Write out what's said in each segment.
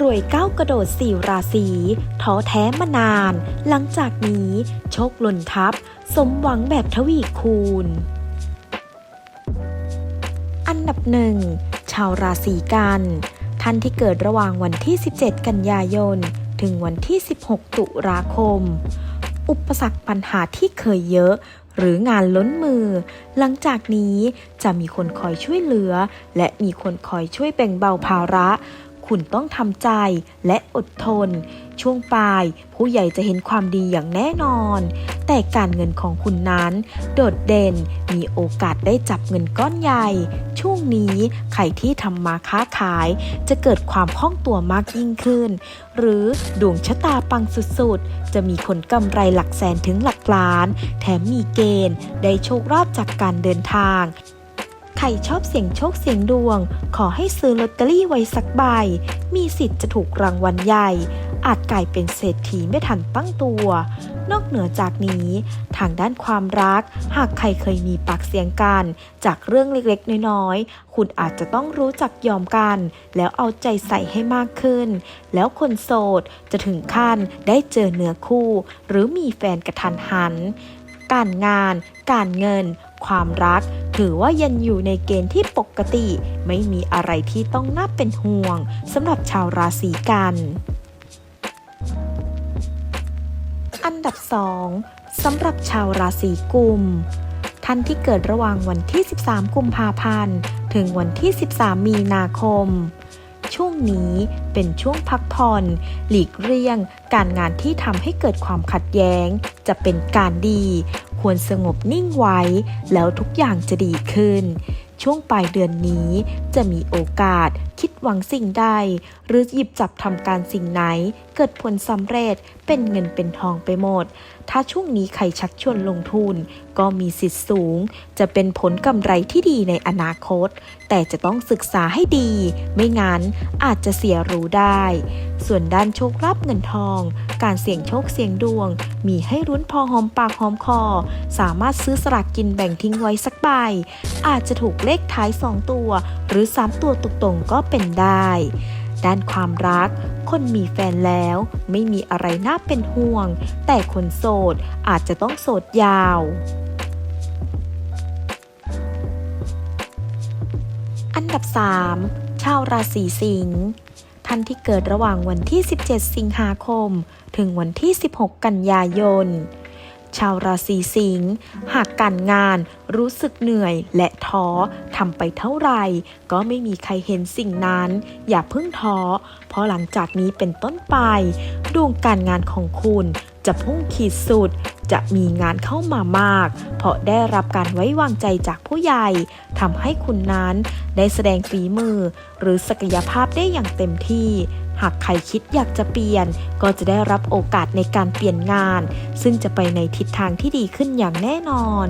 รวยก้าวกระโดดสี่ราศีท้อแท้มานาน หลังจากนี้โชคหล่นทับ สมหวังแบบทวีคูณ อันดับหนึ่งชาวราศีกัน ท่านที่เกิดระหว่างวันที่ 17 กันยายน ถึงวันที่ 16 ตุลาคม อุปสรรคปัญหาที่เคยเยอะหรืองานล้นมือ หลังจากนี้จะมีคนคอยช่วยเหลือ และมีคนคอยช่วยแบ่งเบาภาระ คุณต้องทำใจและอดทน ช่วงปลาย ผู้ใหญ่จะเห็นความดีอย่างแน่นอน แต่การเงินของคุณนั้น โดดเด่นมีโอกาสได้จับเงินก้อนใหญ่ ช่วงนี้ใครที่ทำมาค้าขาย จะเกิดความคล่องตัวมากยิ่งขึ้น หรือดวงชะตาปังสุดๆ จะมีคนกำไรหลักแสนถึงหลักล้าน แถมมีเกณฑ์ได้โชคลาภจากการเดินทาง ใครชอบเสี่ยงโชคเสี่ยงดวง ขอให้ซื้อลอตเตอรี่ไว้สักใบ มีสิทธิ์จะถูกรางวัลใหญ่ อาจกลายเป็นเศรษฐีไม่ทันตั้งตัว นอกเหนือจากนี้ ทางด้านความรัก หากใครเคยมีปากเสียงกัน จากเรื่องเล็กๆ น้อยๆ คุณอาจจะต้องรู้จักยอมกัน แล้วเอาใจใส่ให้มากขึ้น แล้วคนโสดจะถึงขั้นได้เจอเนื้อคู่ หรือมีแฟนกระทันหัน การงาน การเงิน ความรัก ถือว่ายังอยู่ในเกณฑ์ที่ปกติ ไม่มีอะไรที่ต้องน่าเป็นห่วงสำหรับชาวราศีกัน อันดับ 2สำหรับชาวราศีกุม ท่านที่เกิดระหว่างวันที่ 13 กุมภาพันธ์ ถึงวันที่ 13 มีนาคมช่วงนี้เป็นช่วงพักผ่อน หลีกเลี่ยง การงานที่ทำให้เกิดความขัดแย้ง จะเป็นการดี ควรสงบนิ่งไว้ แล้วทุกอย่างจะดีขึ้น ช่วงปลายเดือนนี้จะมีโอกาสคิดหวังสิ่งใด หรือหยิบจับทำการสิ่งไหน เกิดผลสำเร็จเป็นเงินเป็นทองไปหมด ถ้าช่วงนี้ใครชักชวนลงทุน ก็มีสิทธิ์สูง จะเป็นผลกำไรที่ดีในอนาคต แต่จะต้องศึกษาให้ดี ไม่งั้นอาจจะเสียรู้ได้ ส่วนด้านโชคลาภเงินทอง การเสี่ยงโชคเสี่ยงดวง มีให้รุ้นพอหอมปากหอมคอ สามารถซื้อสลากกินแบ่งทิ้งไว้สักใบ อาจจะถูกเลขท้าย 2 ตัว หรือ 3 ตัวตรงๆก็เป็นได้ ด้านความรัก คนมีแฟนแล้ว ไม่มีอะไรน่าเป็นห่วง แต่คนโสดอาจจะต้องโสดยาวอันดับ 3 ชาวราศีสิงห์ ท่านที่เกิดระหว่างวันที่ 17 สิงหาคม ถึงวันที่ 16 กันยายน ชาวราศีสิงห์หากการงานรู้สึกเหนื่อยและท้อทำไปเท่าไหร่ ก็ไม่มีใครเห็นสิ่งนั้น อย่าเพิ่งท้อ เพราะหลังจากนี้เป็นต้นไป ดวงการงานของคุณจะพุ่งขีดสุด จะมีงานเข้ามามาก เพราะได้รับการไว้วางใจจากผู้ใหญ่ทำให้คุณนั้นได้แสดงฝีมือ หรือศักยภาพได้อย่างเต็มที่ หากใครคิดอยากจะเปลี่ยน ก็จะได้รับโอกาสในการเปลี่ยนงาน ซึ่งจะไปในทิศทางที่ดีขึ้นอย่างแน่นอน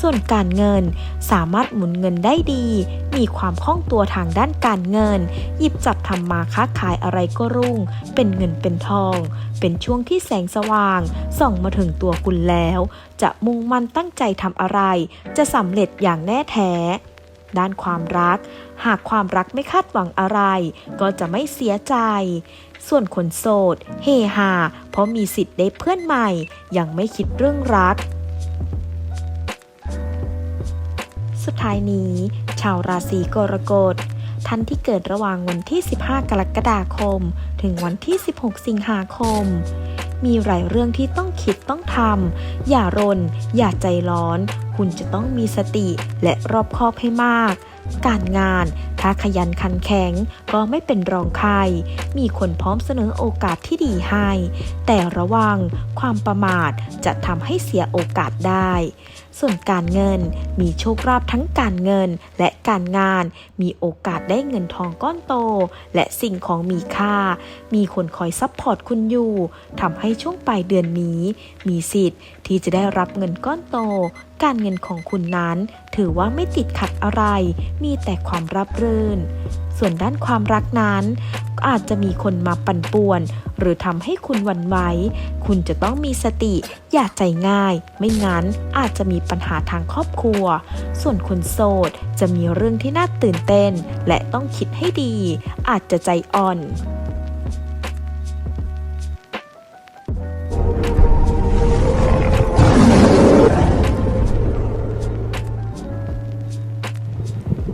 ส่วนการเงินสามารถหมุนเงินได้ดี มีความคล่องตัวทางด้านการเงิน หยิบจับทำมาค้าขายอะไรก็รุ่ง เป็นเงินเป็นทอง เป็นช่วงที่แสงสว่าง ส่องมาถึงตัวคุณแล้ว จะมุ่งมั่นตั้งใจทำอะไร จะสำเร็จอย่างแน่แท้ ด้านความรัก หากความรักไม่คาดหวังอะไร ก็จะไม่เสียใจ ส่วนคนโสด เฮฮาเพราะมีสิทธิ์ได้เพื่อนใหม่ ยังไม่คิดเรื่องรัก สุดท้ายนี้ ชาวราศีกรกฎท่านที่เกิดระหว่างวันที่ 15 กรกฎาคม ถึงวันที่ 16 สิงหาคม มีหลายเรื่องที่ต้องคิดต้องทำ อย่ารน อย่าใจร้อน คุณจะต้องมีสติและรอบคอบให้มาก การงานถ้าขยันขันแข็งก็ไม่เป็นรองใคร มีคนพร้อมเสนอโอกาสที่ดีให้ แต่ระวังความประมาทจะทำให้เสียโอกาสได้ส่วนการเงินมีโชคลาภทั้งการเงินและการงาน มีโอกาสได้เงินทองก้อนโต และสิ่งของมีค่า มีคนคอยซัพพอร์ตคุณอยู่ทำให้ช่วงปลายเดือนนี้ มีสิทธิ์ที่จะได้รับเงินก้อนโต การเงินของคุณนั้น ถือว่าไม่ติดขัดอะไร มีแต่ความรับรื่น ส่วนด้านความรักนั้น อาจจะมีคนมาปั่นป่วน หรือทำให้คุณหวั่นไหวคุณจะต้องมีสติ อย่าใจง่าย ไม่งั้นอาจจะมีปัญหาทางครอบครัว ส่วนคนโสดจะมีเรื่องที่น่าตื่นเต้น และต้องคิดให้ดี อาจจะใจอ่อน